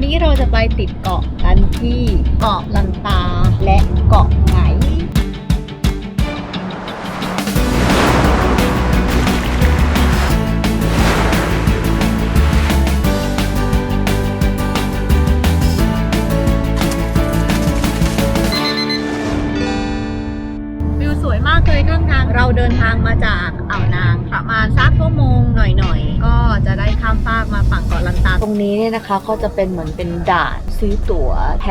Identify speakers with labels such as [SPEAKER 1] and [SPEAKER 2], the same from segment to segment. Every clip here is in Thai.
[SPEAKER 1] วันนี้เราจะไปติดเกาะกันที่เกาะลันตาและเกาะไหงวิวสวยมากเลยข้างทางเราเดินทางมาจากอ่าวนางประมาณสักชั่วโมงหน่อยๆก็จะได้ข้ามฟากมาฝั่งเกาะลันตา ตรงนี้เนี่ยนะคะก็จะเป็นเหมือนเป็นด่านซื้อตั๋วแพ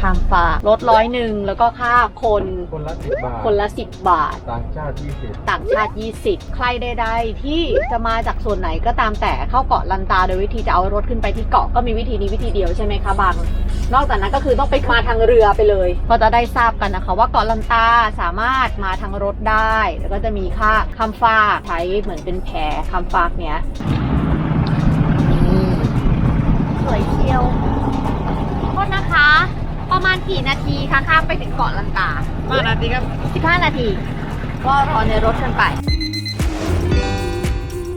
[SPEAKER 1] ข้ามฟากลดร้อยหนึ่งแล้วก็ค่าคน
[SPEAKER 2] คนละสิบบาท
[SPEAKER 1] คนละ10บาท
[SPEAKER 2] ต่างชาติยี่สิบ
[SPEAKER 1] ต่างชาติ 20 ใครใดๆที่จะมาจากส่วนไหนก็ตามแต่เข้าเกาะลันตาโดยวิธีจะเอารถขึ้นไปที่เกาะก็มีวิธีนี้วิธีเดียวใช่ไหมคะบาง นอกจากนั้นก็คือต้องไปมาทางเรือไปเลย ก็จะได้ทราบกันนะคะ ว่าเกาะลันตาสามารถมาทางรถได้ แล้วก็จะมีค่าข้ามฟากใช้เหมือนเป็นแพข้ามฟากเนี้ยสวยเชียวโทษนะคะ ประมาณกี่นาทีคะข้ามไปถึงเกาะลันตา
[SPEAKER 2] มานาทีครับ
[SPEAKER 1] 15 นาที ก็รอในรถกันไป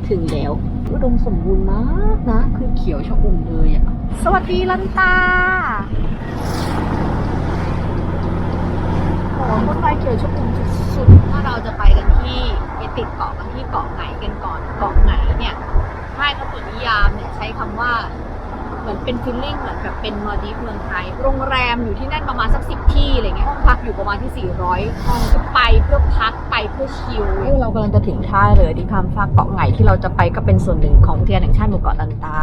[SPEAKER 1] ถึงแล้ว อุดมสมบูรณ์มากนะ คือเขียวชอุ่มเลยอะสวัสดีลันตาโอ้ต้นไม้เขียวชอุ่มสุดๆถ้าเราจะไปกันที่ไปติดเกาะกันที่เกาะไหนกันก่อน เกาะไหนเนี่ย ถ้าให้เขาตัวนิยามเนี่ยใช้คำว่าเหมือนเป็นฟิลลิ่งเหมือนแบบเป็นมอลดีฟเมืองไทย โรงแรมอยู่ที่นั่นประมาณสักสิบที่อะไรเงี้ยห้องพักอยู่ประมาณที่ 400ห้องก็ไปเพื่อพักไปเพื่อชิลเรากำลังจะถึงท่าเลยที่คำฟากเกาะไงที่เราจะไปก็เป็นส่วนหนึ่งของอุทยานแห่งชาติหมู่เกาะลันตา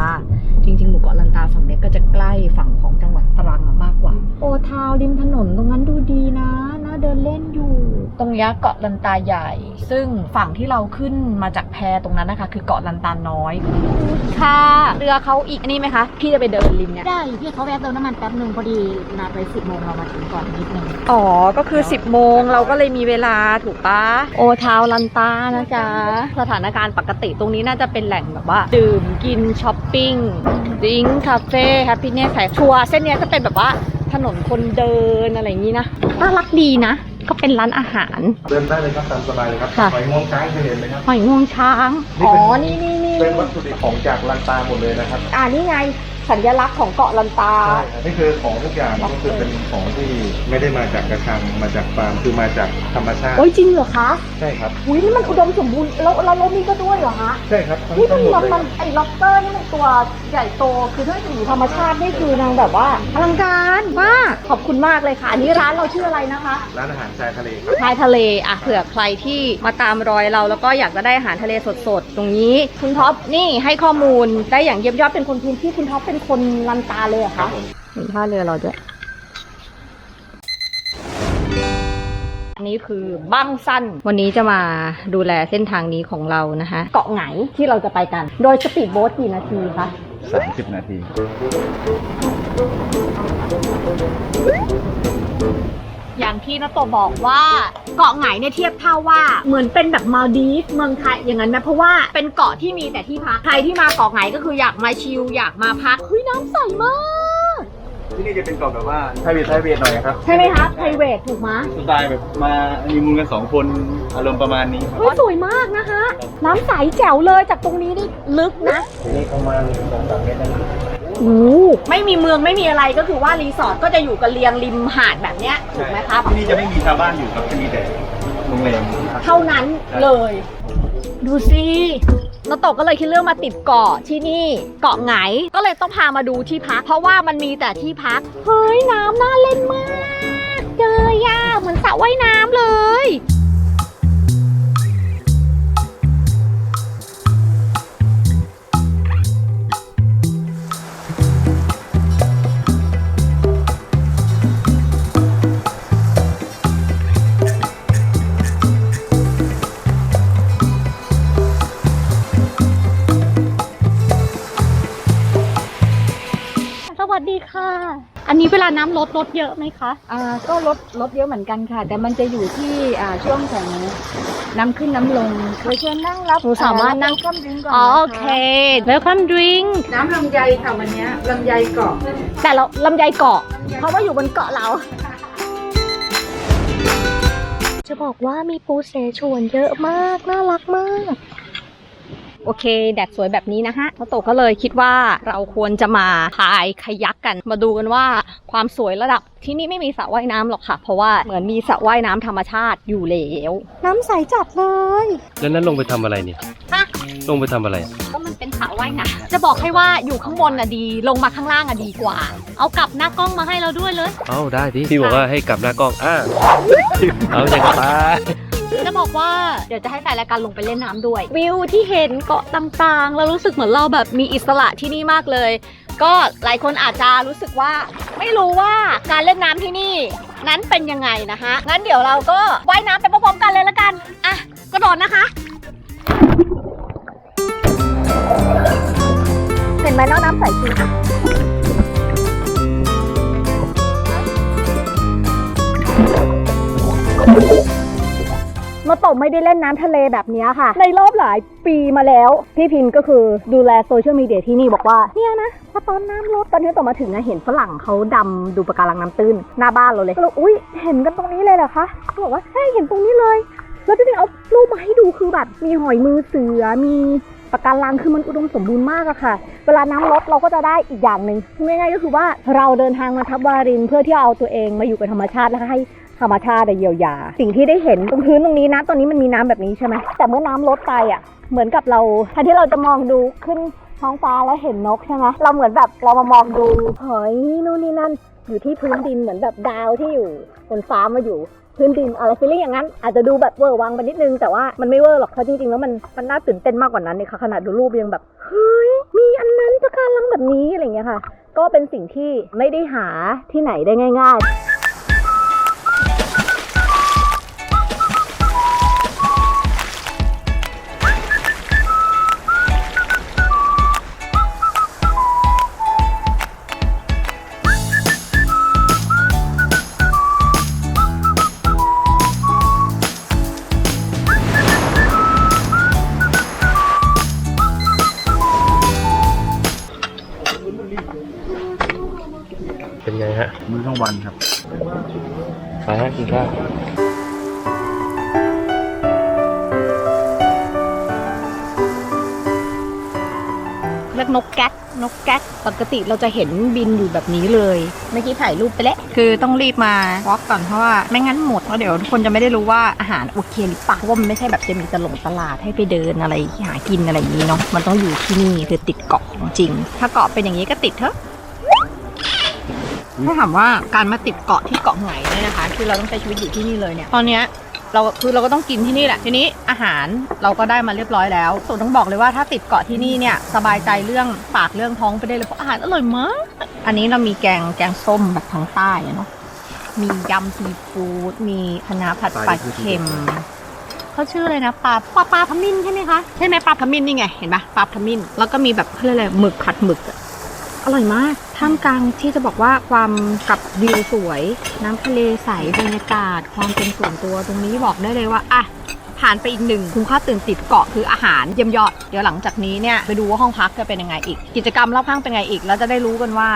[SPEAKER 1] จริงๆ หมู่เกาะลันตาฝั่งเนี้ยก็จะใกล้ฝั่งของจังหวัดตรังมากกว่า โอทาวริมถนนตรงนั้นดูดีนะ น่า เดินเล่นอยู่ ตรงเนี้ยเกาะลันตาใหญ่ ซึ่งฝั่งที่เราขึ้นมาจากแพตรงนั้นนะคะ คือเกาะลันตาน้อย ค่ะเรือเขาอีกอันนี้ไหมคะ พี่จะไปเดินริมเนี่ย
[SPEAKER 3] ได้พี่เขาแวะเติมน้ำมันแป๊บหนึ่งพอดีนัดไปสิบโมงเรามาถึงก่อนนิดนึง
[SPEAKER 1] อ๋อ ก็คือ 10โมงเราก็เลยมีเวลาถูกปะโอทาวลันตานะจ๊ะ สถานการณ์ปกติตรงนี้น่าจะเป็นแหล่งแบบว่า ดื่มกินช้อปปิ้งดิ้งคาเฟ่แฮปปี้เนสขายทัวร์เส้นเนี้ยจะเป็นแบบว่า ถนนคนเดินอะไรอย่างนี้นะน่ารักดีนะ ก็เป็นร้านอาหาร
[SPEAKER 2] เดินได้เลยครับตามสบายเลยครับ
[SPEAKER 1] ค่ะ
[SPEAKER 2] หอยงวงช้างเคยเห็นไหมครับ
[SPEAKER 1] หอยงวงช้าง
[SPEAKER 2] นี่
[SPEAKER 1] อ๋อ
[SPEAKER 2] เป็น
[SPEAKER 1] นี่นี่นี่
[SPEAKER 2] เป็นวัตถุดิบของจากลันตาหมดเลยนะครับ
[SPEAKER 1] อ่านี่ไง สัญลักษณ์ของเกาะลันตา
[SPEAKER 2] ใช่ครับนี่คือของทุกอย่างก็คือเป็นของที่ไม่ได้มาจากกระชังมาจากฟาร์มคือมาจากธรรมชาติ
[SPEAKER 1] โอ้ยจริงเหรอคะ
[SPEAKER 2] ใช่ครับ
[SPEAKER 1] อุ้ยนี่มันอุดมสมบูรณ์แล้วแล้วแล้วนี่ก็ด้วยเหรอคะ
[SPEAKER 2] ใช่ครับทั้ง
[SPEAKER 1] นี่มั
[SPEAKER 2] ทั้
[SPEAKER 1] น
[SPEAKER 2] งหมด
[SPEAKER 1] มัน
[SPEAKER 2] เลย
[SPEAKER 1] มันไอ้ล็อบสเตอร์นี่มันตัวใหญ่โตคือถ้าอยู่ธรรมชาตินี่คือนางแบบว่าอลังการมากขอบคุณมากเลยค่ะ อันนี้ร้านเราชื่ออะไรนะคะ
[SPEAKER 2] ร้านอาหารชายทะเลครับ
[SPEAKER 1] ชายทะเลอะเผื่อใครที่มาตามรอยเราแล้วก็อยากจะได้อาหารทะเลสดๆ ตรงนี้ คุณท็อปนี่ให้ข้อมูลได้อย่างเยี่ยมยอดเป็นคนพื้นที่คุณท็อปเป็นคนลันตาเลยเหรอ
[SPEAKER 2] ครั
[SPEAKER 1] คะ
[SPEAKER 2] บผม
[SPEAKER 1] เห็นท่าเรือเราด้วยอันนี้คือบ้างสั้น วันนี้จะมาดูแลเส้นทางนี้ของเรานะคะ เกาะไหงที่เราจะไปกัน โดยสปีดโบ๊ทกี่นาทีคะ
[SPEAKER 2] สามสิบนาที
[SPEAKER 1] อย่างที่นโตบอกว่าเกาะไหงเนี่ยเทียบเท่าว่าเหมือนเป็นแบบมาลดีฟเมืองไทยอย่างนั้นนะเพราะว่าเป็นเกาะที่มีแต่ที่พักใครที่มาเกาะไหงก็คืออยากมาชิลอยากมาพักเฮ้ยน้ำใสมาก
[SPEAKER 2] ที่นี่จะเป็นเกาะแบบว่าไทยเวทไทยเวทหน่อยครับ
[SPEAKER 1] ใช่ไหมคะ private ถูกไหม
[SPEAKER 2] สไตล์แบบมามีมูลกันสองคนอารมณ์ประมาณนี้ครับ
[SPEAKER 1] เฮ้ยสวยมากนะคะ น้ำใสแจ๋วเลยจากตรงนี้นี่ลึกนะ
[SPEAKER 2] นี่ประมาณสองสามเมตรนะ
[SPEAKER 1] โอ้ โหไม่มีเมืองไม่มีอะไรก็คือว่ารีสอร์ทก็จะอยู่กันเรียงริมหาดแบบเนี้ยถูกไหมคะ
[SPEAKER 2] ที่นี่จะไม่มีชาวบ้านอยู่ครับจะมีแต่โรงแรมครับ
[SPEAKER 1] เท่านั้นเลย ดูสินโตะก็เลยคิดเรื่องมาติดเกาะที่นี่เกาะไหงก็เลยต้องพามาดูที่พัก เพราะว่ามันมีแต่ที่พัก เฮ้ยน้ำน่าเล่นมากเลยอะเหมือนสระว่ายน้ำเลย ค่ะ อันนี้เวลาน้ำลดลดเยอะไหมคะ
[SPEAKER 3] อ่าก็ลดลดเยอะเหมือนกันค่ะ แต่มันจะอยู่ที่อ่าช่วงของน้ำขึ้นน้ำลงโดยเชิญนั่งรับ
[SPEAKER 1] หนูสามารถนั่ง
[SPEAKER 3] ก้มดิ้งก่อน
[SPEAKER 1] อ๋อ
[SPEAKER 3] นะคะ
[SPEAKER 1] โอเค welcome drink
[SPEAKER 3] น้ำลำไยค่ะวันเนี้ยลำไยเกาะ
[SPEAKER 1] แต่เราลำไยเกาะ เพราะว่าอยู่บนเกาะเรา จะบอกว่ามีปูเสฉวนเยอะมาก น่ารักมาก โโอเค แดดสวยแบบนี้นะฮะโมโตก็เลยคิดว่าเราควรจะมาพายคายักกัน มาดูกันว่าความสวยระดับที่นี่ไม่มีสระว่ายน้ำหรอกค่ะ เพราะว่าเหมือนมีสระว่ายน้ำธรรมชาติอยู่แล้ว น้ำใสจัดเลย
[SPEAKER 4] แล้วนั้นลงไปทำอะไรเนี่ย
[SPEAKER 1] ฮะ
[SPEAKER 4] ลงไปทำอะไร
[SPEAKER 1] ก็มันเป็นสระว่ายน้ำจะบอกให้ว่าอยู่ข้างบนอะดี ลงมาข้างล่างอะดีกว่า เอากลับหน้ากล้องมาให้เราด้วยเลย
[SPEAKER 4] เอ้าได้ที่พี่บอกว่าให้กลับหน้ากล้องอ่าเอาอย่างไป
[SPEAKER 1] จะบอกว่าเดี๋ยวจะให้แฟนรายการลงไปเล่นน้ำด้วย วิวที่เห็นเกาะต่างๆ เรารู้สึกเหมือนเราแบบมีอิสระที่นี่มากเลย ก็หลายคนอาจจะรู้สึกว่า ไม่รู้ว่าการเล่นน้ำที่นี่ นั้นเป็นยังไงนะคะงั้นเดี๋ยวเราก็ว่ายน้ำไปพร้อมๆกันเลยละกันอะกระโดดนะคะ เห็นไหมน้องน้ำใสจริง
[SPEAKER 3] มาตบไม่ได้เล่นน้ำทะเลแบบนี้ค่ะ ในรอบหลายปีมาแล้ว พี่พินก็คือดูแลโซเชียลมีเดียที่นี่บอกว่าเนี่ยนะพอตอนน้ำลดตอนนี้ต่อมาถึงนะเห็นฝรั่งเขาดำดูปะการังน้ำตื้นหน้าบ้านเราเลยก็เลยอุ้ยเห็นกันตรงนี้เลยเหรอคะเขาบอกว่าใช่เห็นตรงนี้เลย แล้วพี่พินเอารูปมาให้ดูคือแบบมีหอยมือเสือมีปะการังคือมันอุดมสมบูรณ์มากอะค่ะ เวลาน้ำลดเราก็จะได้อีกอย่างหนึ่งง่ายๆก็คือว่าเราเดินทางมาทับวารินเพื่อที่เอาตัวเองมาอยู่กับธรรมชาติแล้วให้ ธรรมชาติเยียวยา สิ่งที่ได้เห็นตรงพื้นตรงนี้นะตอนนี้มันมีน้ำแบบนี้ใช่ไหมแต่เมื่อน้ำลดไปอะเหมือนกับเราแทนที่เราจะมองดูขึ้นท้องฟ้าแล้วเห็นนกใช่ไหมเราเหมือนแบบเรามามองดูหอยนู่นนี่นั่นอยู่ที่พื้นดินเหมือนแบบดาวที่อยู่บนฟ้ามาอยู่พื้นดินอะไรฟีลลิ่งอย่างนั้น อาจจะดูแบบเวอร์วังไปนิดนึง แต่ว่ามันไม่เวอร์หรอกเพราะจริงๆแล้วมันมันน่าตื่นเต้นมากกว่านั้นเลยค่ะขนาดดูรูปยังแบบเฮ้ยมีอันนั้นปะการังแบบนี้อะไรอย่างเงี้ยค่ะ ก็เป็นสิ่งที่ไม่ได้หาที่ไหนได้ง่าย ๆ
[SPEAKER 4] ไงฮะ
[SPEAKER 2] มื้อกลางวันครับ
[SPEAKER 4] ไปฮะกินข้าว
[SPEAKER 1] เรียกนกแก๊กนกแก๊กปกติเราจะเห็นบินอยู่แบบนี้เลย เมื่อกี้ถ่ายรูปไปแล้ว คือต้องรีบมาวอล์กก่อนเพราะว่าไม่งั้นหมดแล้วเดี๋ยวทุกคนจะไม่ได้รู้ว่าอาหารโอเคหรือเปล่าเพราะว่ามันไม่ใช่แบบจะมีตลงตลาดให้ไปเดินอะไรหากินอะไรอย่างนี้เนาะมันต้องอยู่ที่นี่คือติดเกาะจริงๆถ้าเกาะเป็นอย่างนี้ก็ติดเถอะ ถ้าถามว่าการมาติดเกาะที่เกาะไหนเนี่ยนะคะ คือเราต้องใช้ชีวิตอยู่ที่นี่เลยเนี่ยตอนเนี้ยเราคือเราก็ต้องกินที่นี่แหละ ทีนี้อาหารเราก็ได้มาเรียบร้อยแล้วส่วนต้องบอกเลยว่าถ้าติดเกาะที่นี่เนี่ยสบายใจเรื่องปากเรื่องท้องไปได้เลยเพราะอาหารอร่อยมาก อันนี้เรามีแกงแกงส้มแบบทางใต้เนาะมียำซีฟู้ดมีคะน้าผัดปลาเค็มเขาชื่ออะไรนะปลาปลาปลาพมินใช่ไหมคะใช่ไหมปลาพมินนี่ไงเห็นปะปลาพมินแล้วก็มีแบบเขาเรียกอะไรหมึกผัดหมึกอร่อยมาก ท่ามกลางที่จะบอกว่าความกับวิวสวย น้ำทะเลใสบรรยากาศ ความเป็นส่วนตัวตรงนี้บอกได้เลยว่าอะผ่านไปอีกหนึ่งคุ้มค่าตื่นติดเกาะคืออาหารเยี่ยมยอด เดี๋ยวหลังจากนี้เนี่ยไปดูว่าห้องพักจะเป็นยังไงอีก กิจกรรมรอบข้างเป็นไงอีก แล้วจะได้รู้กันว่า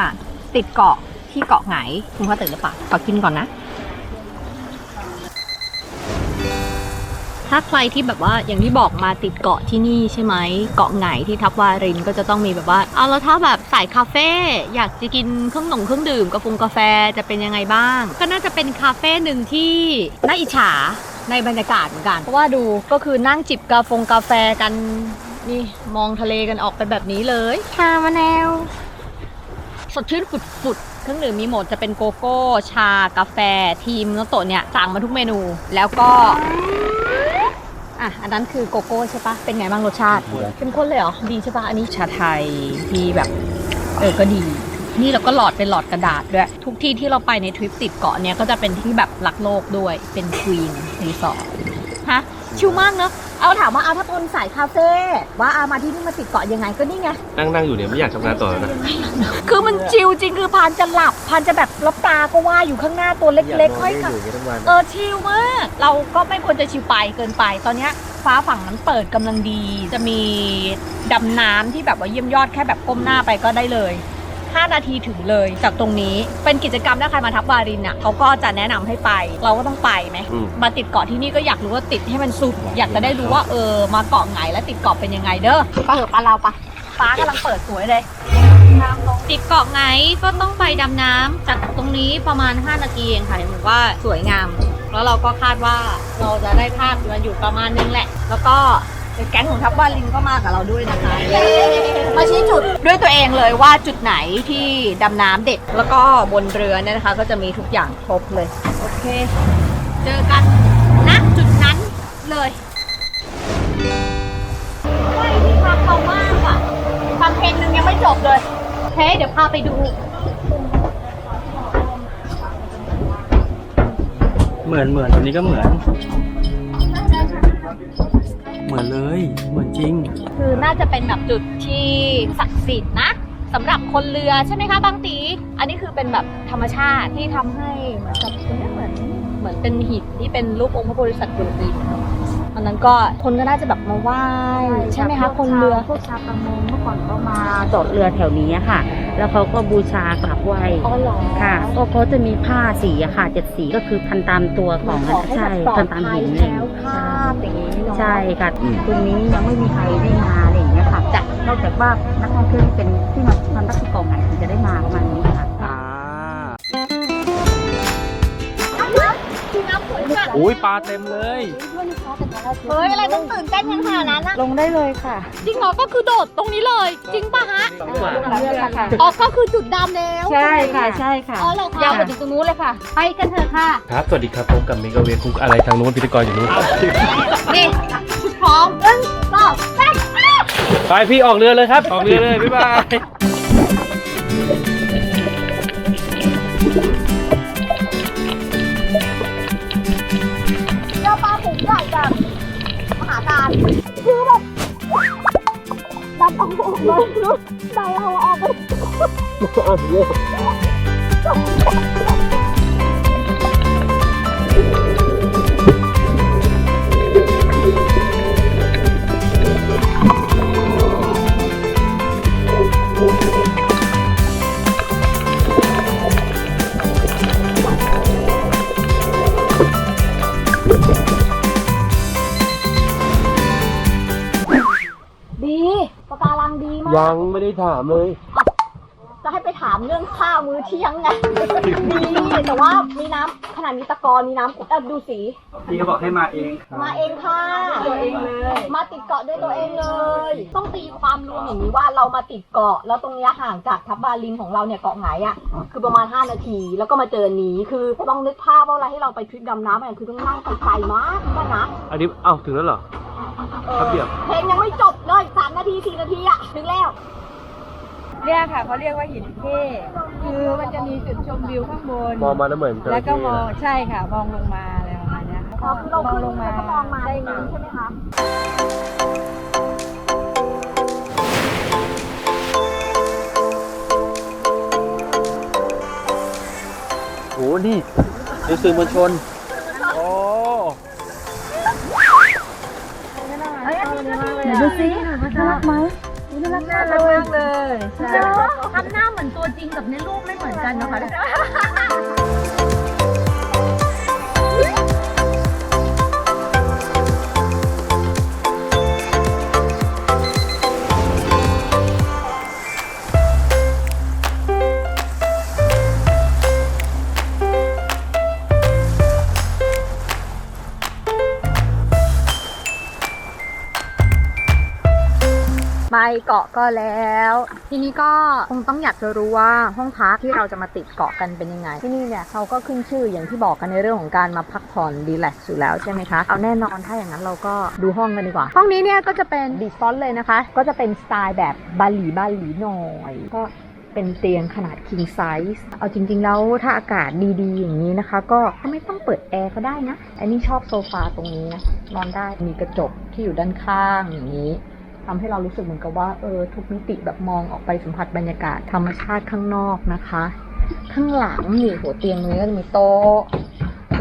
[SPEAKER 1] ติดเกาะที่เกาะไหนคุ้มค่าตื่นหรือเปล่าขอกินก่อนนะ ถ้าใครที่แบบว่าอย่างที่บอกมาติดเกาะที่นี่ใช่ไหมเกาะไหนที่ทับวารินก็จะต้องมีแบบว่าเอาแล้วถ้าแบบสายคาเฟ่อยากจะกินเครื่องหนงเครื่องดื่มกาแฟกาแฟจะเป็นยังไงบ้าง ก็น่าจะเป็นคาเฟ่หนึ่งที่น่าอิจฉาในบรรยากาศเหมือนกัน เพราะว่าดูก็คือนั่งจิบกาแฟกาแฟกันนี่มองทะเลกันออกไปแบบนี้เลยชามะนาวสดชื่นฝุดๆ เครื่องดื่มมีหมดจะเป็นโกโก้ ชากาแฟ ทีมโนโตะเนี่ยสั่งมาทุกเมนู แล้วก็ อะ อันนั้นคือโกโก้ใช่ปะเป็นไงบ้างรสชาติเข้มข้นเลยเหรอ ดีใช่ปะอันนี้ชาไทยที่แบบ เออ ก็ดี นี่เราก็หลอดเป็นหลอดกระดาษด้วย ทุกที่ที่เราไปในทริปติดเกาะเนี่ยก็จะเป็นที่แบบรักโลกด้วย เป็นควีนรีสอร์ทฮะ ชิลมากเนอะเอาถามว่าเอาถ้าคนสายคาเฟ่ว่าอามาที่นี่มาติดเกาะยังไงก็นี่ไง
[SPEAKER 4] นั่งนั่งอยู่เนี่ยไม่อยากทำงานต่อแล้วนะ
[SPEAKER 1] คือมันชิลจริงคือพานจะหลับพานจะแบบรับตาก็ว่าอยู่ข้างหน้าตัวเล็กๆค่อยขับเออชิลมาก เราก็ไม่ควรจะชิลไปเกินไปตอนเนี้ยฟ้าฝั่งนั้นเปิดกำลังดี จะมีดำน้ำที่แบบว่าเยี่ยมยอดแค่แบบก้มหน้าไปก็ได้เลย 5 นาทีถึงเลยจากตรงนี้เป็นกิจกรรมถ้าใครมาทับวารินอะเขาก็จะแนะนำให้ไป เราก็ต้องไปไหม
[SPEAKER 4] อืม
[SPEAKER 1] มาติดเกาะที่นี่ก็อยากรู้ว่าติดให้มันสุด อยากจะได้รู้ว่าเออมาเกาะไหนและติดเกาะเป็นยังไงเด้อไปเถอะปลาเราปะฟ้ากำลังเปิดสวยเลยติดเกาะไงก็ต้องไปดำน้ำจากตรงนี้ประมาณ 5 นาทีเองค่ะถือว่าสวยงาม แล้วเราก็คาดว่าเราจะได้ภาพมันอยู่ประมาณนึงแหละ แล้วก็ แก๊งของทัพวานลินก็มากับเราด้วยนะคะ มาชี้จุดด้วยตัวเองเลยว่าจุดไหนที่ดำน้ำเด็ด แล้วก็บนเรือเนี่ยนะคะ ก็จะมีทุกอย่างครบเลย โอเค เจอกันณจุดนั้นเลยไม่ที่พักเขามากอะฟังเพลงหนึ่งยังไม่จบเลยเฮ้เดี๋ยวพาไปดู
[SPEAKER 5] เหมือนเหมือนตัวนี้ก็เหมือน เหมือนเลย เหมือนจริง
[SPEAKER 1] คือน่าจะเป็นแบบจุดที่ศักดิ์สิทธิ์นะสำหรับคนเรือใช่ไหมคะบางตี อันนี้คือเป็นแบบธรรมชาติที่ทำให้เหมือนกับเหมือนเหมือนเป็นหินที่เป็นรูปองค์พระโพธิสัตว์บนดิน อันนั้นก็คนก็น่าจะแบบมาไหว้ใช่ไหมคะ คนเรือ
[SPEAKER 6] พวกชาวประมงเมื่อก่อนเขามาจอดเรือแถวนี้อะค่ะ แล้วเขาก็บูชากราบไหว้
[SPEAKER 1] อ๋อเหรอ
[SPEAKER 6] ค่ะก็เขาจะมีผ้าสีอะค่ะเจ็ดสีก็คือพันตามตัวของ
[SPEAKER 1] ขอให้
[SPEAKER 6] ใช่
[SPEAKER 1] แบบปลอ
[SPEAKER 6] พั
[SPEAKER 1] ด
[SPEAKER 6] นตาม
[SPEAKER 1] ภัย
[SPEAKER 6] หินเลย
[SPEAKER 1] แล้วคาบอย่างนี้เนาะ
[SPEAKER 6] ใช่ค่ะ
[SPEAKER 4] อืม
[SPEAKER 6] ตรงนี้ยังไม่มีใครได้มาอะไรอย่างเงี้ยค่ะจ้ะนอกจากว่านักท่องเที่ยวที่เป็นที่มาทำรักที่เกาะไหนถึงจะได้มาประมาณนี้
[SPEAKER 5] อุ้
[SPEAKER 1] ย
[SPEAKER 5] ปลาเต็มเลย
[SPEAKER 1] เฮ้ยอะไรต้องตื่นเต้นกันขนาดนั้นนะ
[SPEAKER 6] ลงได้เลยค่ะ
[SPEAKER 1] จริงเหรอก็คือโดดตรงนี้เลย จริงป่ะฮะ
[SPEAKER 5] สองกว่า
[SPEAKER 6] เรือค่ะ
[SPEAKER 1] อ๋อก็คือจุดดำแล้ว
[SPEAKER 6] ใช่ค่ะใช่ค่ะ
[SPEAKER 1] อ๋อเหรอคะ
[SPEAKER 6] ยาวไปถึงตรงนู้นเลยค่ะ
[SPEAKER 1] ไปกันเถอะค่ะ
[SPEAKER 4] ครับสวัสดีครับพบกับเมกาเวคุกอะไรทางนู้นพิธีกรอยู่นู้น
[SPEAKER 1] นี่พร้อมหนึ่งสองสาม
[SPEAKER 4] ไปพี่ออกเรือเลยครับ ออกเรือเลยบ๊ายบาย
[SPEAKER 1] คือแบบดันเอาออกมาดันเอาออกไป
[SPEAKER 4] ถามเลย
[SPEAKER 1] จะให้ไปถามเรื่องข้าวมื้อเที่ยงไงดีแต่ว่ามีน้ำขนาดมีตะกอนมีน้ำเอ่อดูสี
[SPEAKER 5] พี่ก็บอกให้มาเอง
[SPEAKER 1] มาเองค่ะ ตัวเองเลย มาติดเกาะด้วยตัวเองเลย ต้องตีความรวมอย่างนี้ว่าเรามาติดเกาะ แล้วตรงเนี้ยห่างจากทับบาลินของเราเนี่ยเกาะไหนอะ คือประมาณ 5 นาที แล้วก็มาเจออนนี้คือต้องนึกภาพว่าเวลาที่เราไปทริปดำน้ำเนี่ยคือต้องนั่งไปไกลมากนะนะ
[SPEAKER 4] อันนี้เอ้าถึงแล้วเหรอ
[SPEAKER 1] เอ
[SPEAKER 4] ครับ
[SPEAKER 1] อ
[SPEAKER 4] เดี๋ยว
[SPEAKER 1] เพลงยังไม่จบเลยสามนาทีสี่นาทีอะ ถึงแล้ว
[SPEAKER 7] เนี่ยค่ะเขาเรียกว่าหินเท่คือมันจะมีจุดชมวิวข้างบน
[SPEAKER 4] มองมาแล้วเหมือนจระ
[SPEAKER 7] แล้วก็
[SPEAKER 4] เข้
[SPEAKER 7] มอง
[SPEAKER 4] นะ
[SPEAKER 7] ใช่ค่ะมองลงมาอะไรประมาณเนี้ยค่ะ
[SPEAKER 1] อ๋อคือเราขึ้น
[SPEAKER 7] ลงมา
[SPEAKER 1] แล้วก็มองมา
[SPEAKER 7] ได้
[SPEAKER 1] อย่าง
[SPEAKER 7] ค่ะ
[SPEAKER 1] นี้ใช่ไหมคะ
[SPEAKER 5] โหนี่ดูสื่อมวลชน โอ้
[SPEAKER 6] ดูสิน่ารักไหม
[SPEAKER 7] น่ารักมากเลยใช่
[SPEAKER 1] ทำหน้าเหมือนตัวจริงกับในรูปไม่เหมือนกันนะคะ เกาะก็แล้ว ทีนี้ก็คงต้องอยากจะรู้ว่าห้องพักที่เราจะมาติดเกาะกันเป็นยังไง ที่นี่เนี่ยเขาก็ขึ้นชื่ออย่างที่บอกกันในเรื่องของการมาพักผ่อนรีแลกซ์อยู่แล้วใช่ไหมคะ เอาแน่นอนถ้าอย่างนั้นเราก็ดูห้องกันดีกว่า ห้องนี้เนี่ยก็จะเป็นดีฟอนเลยนะคะ ก็จะเป็นสไตล์แบบบาหลีบาหลีหน่อยก็เป็นเตียงขนาด king size เอาจริง ๆ แล้วถ้าอากาศดีๆ อย่างนี้นะคะ ก็ไม่ต้องเปิดแอร์ก็ได้นะ อันนี้ชอบโซฟาตรงนี้นะนอนได้มีกระจกที่อยู่ด้านข้างอย่างนี้ ทำให้เรารู้สึกเหมือนกับว่าเออทุกมิติแบบมองออกไปสัมผัสบรรยากาศธรรมชาติข้างนอกนะคะ ข้างหลังนี่หัวเตียงนี้ก็จะมีโต๊ะ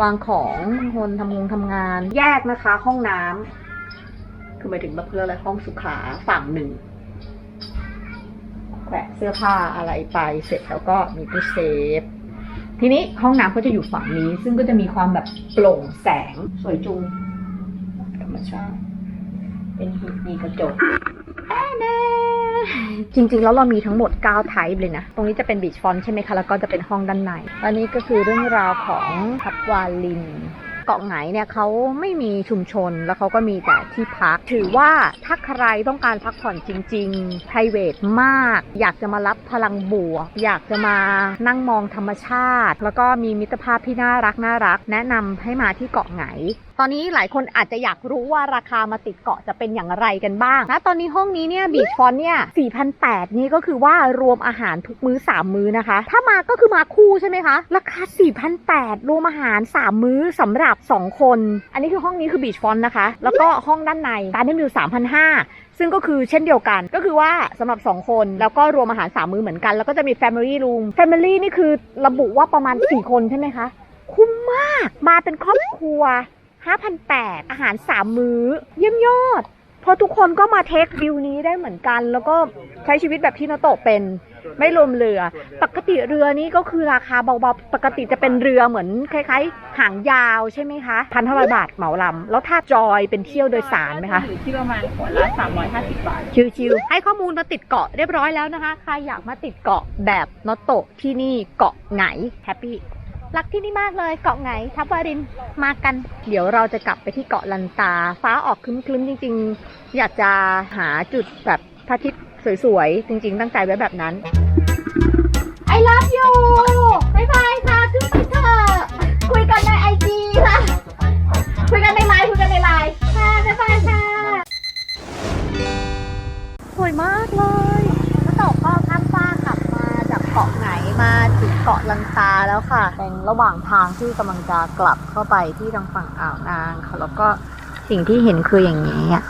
[SPEAKER 1] วางของคนทำงงทำงาน แยกนะคะ ห้องน้ำคือหมายถึงแบบเพื่ออะไรห้องสุขาฝั่งหนึ่งแขวนเสื้อผ้าอะไรไปเสร็จแล้วก็มีตู้เซฟทีนี้ห้องน้ำก็จะอยู่ฝั่งนี้ ซึ่งก็จะมีความแบบโปร่งแสงสวยจุงธรรมชาติ เป็นหินมีกระจกจริงๆ แล้วเรามีทั้งหมด 9 ไทป์เลยนะ ตรงนี้จะเป็นบีชฟอนใช่ไหมคะ แล้วก็จะเป็นห้องด้านในอันนี้ก็คือเรื่องราวของทับวาลิน เกาะไหงเนี่ยเขาไม่มีชุมชนแล้วเขาก็มีแต่ที่พัก ถือว่าถ้าใครต้องการพักผ่อนจริงๆ p r i v a t มาก อยากจะมารับพลังบวก อยากจะมานั่งมองธรรมชาติ แล้วก็มีมิตรภาพที่น่ารักน่ารัก แนะนำให้มาที่เกาะไหง ตอนนี้หลายคนอาจจะอยากรู้ว่าราคามาติดเกาะจะเป็นอย่างไรกันบ้างนะตอนนี้ห้องนี้เนี่ยบีชฟอนเนี่ย4,800 นี่ก็คือว่ารวมอาหารทุกมื้อ 3 มื้อนะคะ ถ้ามาก็คือมาคู่ใช่ไหมคะ ราคา 4,800 รวมอาหาร 3 มื้อสำหรับ 2 คน อันนี้คือห้องนี้คือบีชฟอนนะคะ แล้วก็ห้องด้านในการได้มิว3,500 ซึ่งก็คือเช่นเดียวกันก็คือว่าสำหรับ 2 คน แล้วก็รวมอาหาร 3 มื้อเหมือนกัน แล้วก็จะมี Family Room Family นี่คือระบุว่าประมาณ 4 คนใช่ไหมคะ คุ้มมาก มาเป็นครอบครัว 5,800 อาหาร 3 มื้อ เยี่ยมยอด เพราะทุกคนก็มาเทควิวนี้ได้เหมือนกัน แล้วก็ใช้ชีวิตแบบที่นาโตะเป็น ไม่รวมเรือ ปกติเรือนี้ก็คือราคาเบาๆ ปกติจะเป็นเรือเหมือนคล้ายๆ หางยาวใช่ไหมคะพันห้าร้อยบาทเหมาลำ แล้วถ้าจอยเป็นเที่ยวโดยสารไหมคะ
[SPEAKER 7] อยู่ที่ประมาณหัวละ350 บาท
[SPEAKER 1] ชิวๆ ให้ข้อมูลมาติดเกาะเรียบร้อยแล้วนะคะ ใครอยากมาติดเกาะแบบนอตโตะที่นี่เกาะไหนแฮปปี้ รักที่นี่มากเลยเกาะไหนทับวารินมากัน เดี๋ยวเราจะกลับไปที่เกาะลันตา ฟ้าออกครึ้มๆจริง ๆ อยากจะหาจุดแบบพระอาทิตย์สวยๆ จริง ๆ ตั้งใจไว้แบบนั้น I love you บายบายค่ะขึ้นไปเถอะคุยกันในไอจี เป็นระหว่างทางที่กำลังจะกลับเข้าไปที่ทางฝั่งอ่าวนางค่ะแล้วก็สิ่งที่เห็นคืออย่างนี้อะ